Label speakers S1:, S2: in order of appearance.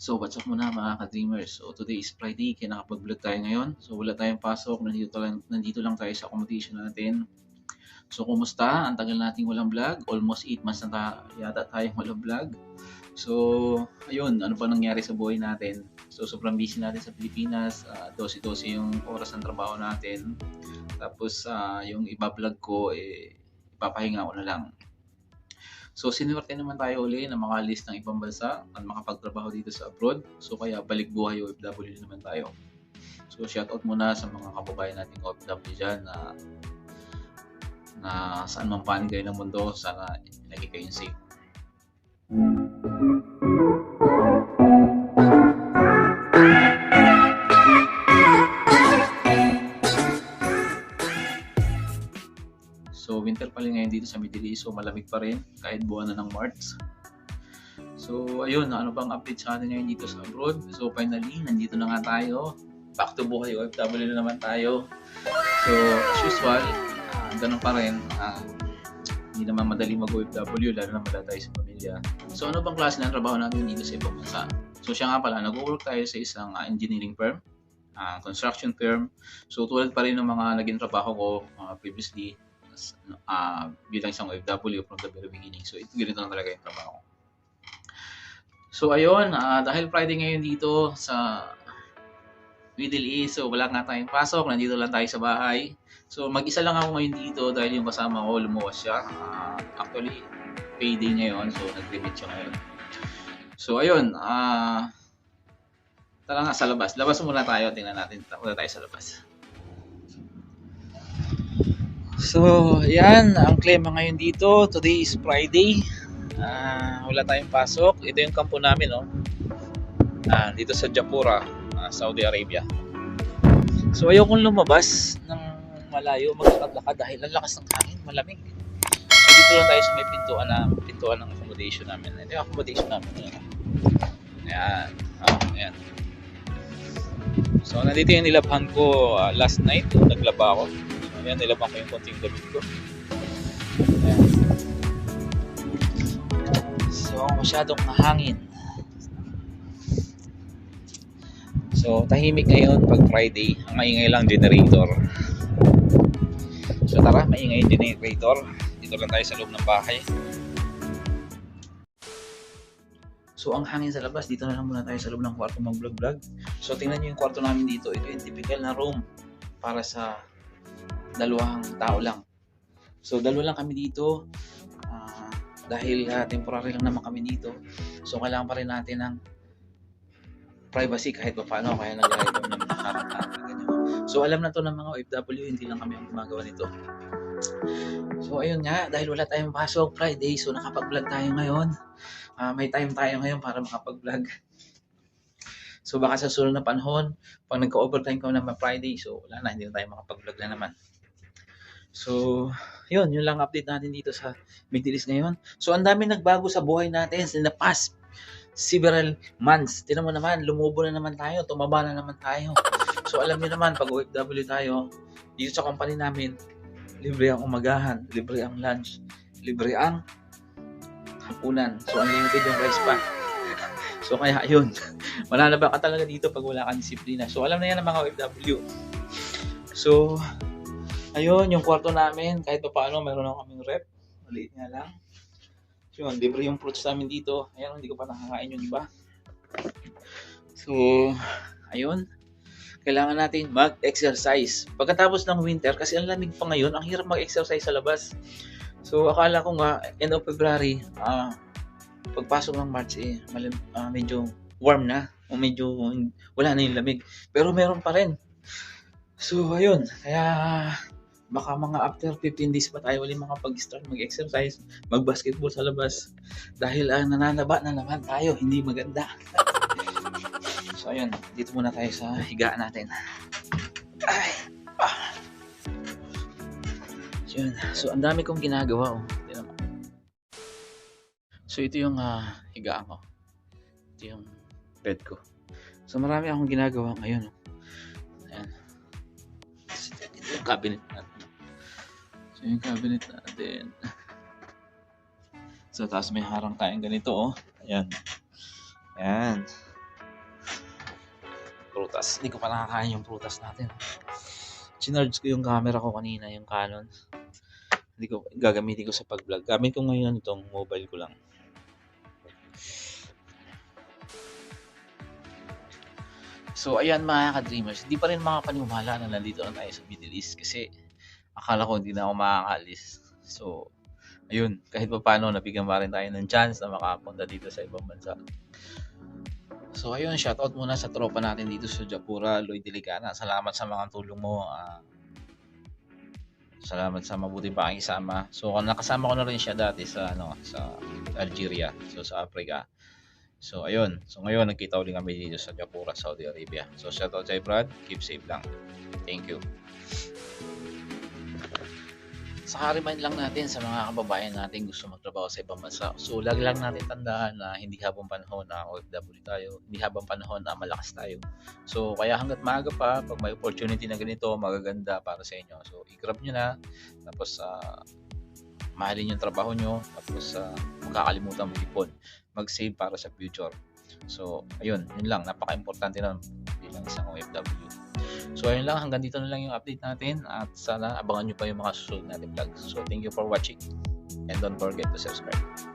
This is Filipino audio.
S1: So, what's up muna mga ka-dreamers? So, today is Friday, kaya nakapag-vlog tayo ngayon. So, wala tayong pasok, nandito lang, nandito lang tayo sa accommodation natin. So, kumusta? Ang tagal nating walang vlog. Almost 8 months na ta- yata tayong walang vlog. So, ayun, ano pa nangyari sa buhay natin? So, sobrang busy natin sa Pilipinas. Uh, 12-12 yung oras ng trabaho natin. Tapos, ah, yung iba-vlog ko, eh, ipapahinga ko na lang. So, sinuwerte naman tayo uli na makalis ng ibang bansa at makapagtrabaho dito sa abroad. So, kaya balik buhay OFW naman tayo. So, shoutout muna sa mga kababayan nating OFW dyan na na saan man panig kayo ng mundo, sana lagi kayong safe. So, winter pa rin ngayon dito sa Middle. So, malamig pa rin kahit buwan na ng March. So, ayun, ano bang update sa atin ngayon dito sa abroad? So, finally, nandito na nga tayo. Back to buhay OFW na naman tayo. So, as usual, ah, ganun pa rin. ah, hindi naman madali mag-OFW, lalo na wala tayo sa pamilya. So, ano bang klase ng trabaho natin dito sa ibang bansa? So, siya nga pala, nag-work tayo sa isang ah, engineering firm, ah, construction firm. So, tulad pa rin ng mga naging trabaho ko ah, previously, ah, bilang isang OFW from the very beginning. So, ito ganito lang talaga yung trabaho. So, ayun, ah, dahil Friday ngayon dito sa Middle East, so wala nga tayong pasok, nandito lang tayo sa bahay. So, mag-isa lang ako ngayon dito dahil yung kasama ko lumuwas siya. Ah, actually, payday ngayon, so nag-remit siya ngayon. So, ayun, ah, tara nga sa labas. Labas muna tayo, tingnan natin. Muna tayo sa labas. So, yan, ang klema ngayon dito. Today is Friday. Ah, wala tayong pasok. Ito yung kampo namin, no? Ah, dito sa Japura, ah, Saudi Arabia. So, ayokong lumabas ng malayo, maglakad-lakad dahil ang lakas ng hangin, malamig. So, dito lang tayo sa may pintuan na pintuan ng accommodation namin. Ito yung accommodation namin. Ayan. Ah, ayan. So, nandito yung nilabhan ko ah, last night. Naglaba ako. Ayan, nilabhan ko yung konting damit ko. Ayan. So, masyadong mahangin. So, tahimik ngayon pag Friday. Ang maingay lang generator. So, tara, maingay yung generator. Dito lang tayo sa loob ng bahay. So, ang hangin sa labas, dito na lang muna tayo sa loob ng kwarto mag-vlog-vlog. So, tingnan nyo yung kwarto namin dito. Ito yung typical na room para sa dalawang tao lang. So, dalawa lang kami dito. Ah, dahil ah, temporary lang naman kami dito. So, kailangan pa rin natin ng privacy kahit pa paano. Kaya nag-live kami ng harap na ganyan. So, alam na to ng mga OFW, hindi lang kami ang gumagawa nito. So, ayun nga, dahil wala tayong pasok Friday, so nakapag-vlog tayo ngayon. Ah, may time tayo ngayon para makapag-vlog. So, baka sa sunod na panahon, pag nagka-overtime ka naman Friday, so wala na, hindi na tayo makapag-vlog na naman. So, yun, yun lang update natin dito sa Middle East ngayon. So, ang dami nagbago sa buhay natin in the past several months. Tinan mo naman, lumubo na naman tayo, tumaba na naman tayo. So, alam niyo naman, pag OFW tayo, dito sa company namin, libre ang umagahan, libre ang lunch, libre ang hapunan. So, unlimited yung rice pa. So, kaya yun. Wala ka talaga dito pag wala kang disiplina. So, alam na yan ng mga OFW. So, ayun, yung kwarto namin, kahit pa paano, meron na kaming rep. Maliit nga lang. So, yun, libre yung fruits namin dito. Ayun, hindi ko pa nakakain yung iba. So, ayun. Kailangan natin mag-exercise. Pagkatapos ng winter, kasi ang lamig pa ngayon, ang hirap mag-exercise sa labas. So, akala ko nga, end of February, ah, pagpasok ng March, eh, malim, ah, medyo warm na. O medyo wala na yung lamig. Pero meron pa rin. So, ayun. Kaya, baka mga after 15 days pa tayo ulit makapag-start mag-exercise, mag-basketball sa labas. Dahil ah, nananaba na naman tayo, hindi maganda. so, ayun. Dito muna tayo sa higaan natin. Ay. Ah. So. So, ang dami kong ginagawa. Oh. So, ito yung ah, higaan ko. Ito yung bed ko. So, marami akong ginagawa ngayon. oh. Ayan. Ito yung cabinet natin. So, yung cabinet natin. So, tapos may harang tayong ganito, oh. Ayan. Ayan. prutas. Hindi ko pa nakakain yung prutas natin. Sinarge ko yung camera ko kanina, yung Canon. Hindi ko, gagamitin ko sa pag-vlog. Gamit ko ngayon itong mobile ko lang. So, ayan mga ka-dreamers, hindi pa rin makapaniwala na nandito na tayo sa Middle East kasi akala ko hindi na ako makakaalis. So, ayun, kahit pa paano, nabigyan pa rin tayo ng chance na makapunta dito sa ibang bansa. So, ayun, shoutout muna sa tropa natin dito sa Japura, Lloyd Delicana. Salamat sa mga tulong mo. ah, salamat sa mabuting pakikisama. So, nakasama ko na rin siya dati sa, ano, sa Algeria, so sa Africa. So, ayun. So, ngayon, nagkita ulit kami dito sa Japura, Saudi Arabia. So, shoutout sa'yo, Brad. Keep safe lang. Thank you. Saka remind lang natin sa mga kababayan natin gusto magtrabaho sa ibang bansa. So, lagi lang natin tandaan na hindi habang panahon na OFW tayo, hindi habang panahon na malakas tayo. So, kaya hanggat maaga pa, pag may opportunity na ganito, magaganda para sa inyo. So, i-grab nyo na. Tapos, ah, mahalin yung trabaho nyo. Tapos, uh, magkakalimutan mag-ipon. Mag-save para sa future. So, ayun, yun lang. Napaka-importante na bilang isang OFW. So, ayun lang. Hanggang dito na lang yung update natin. At sana abangan nyo pa yung mga susunod natin vlogs. So, thank you for watching. And don't forget to subscribe.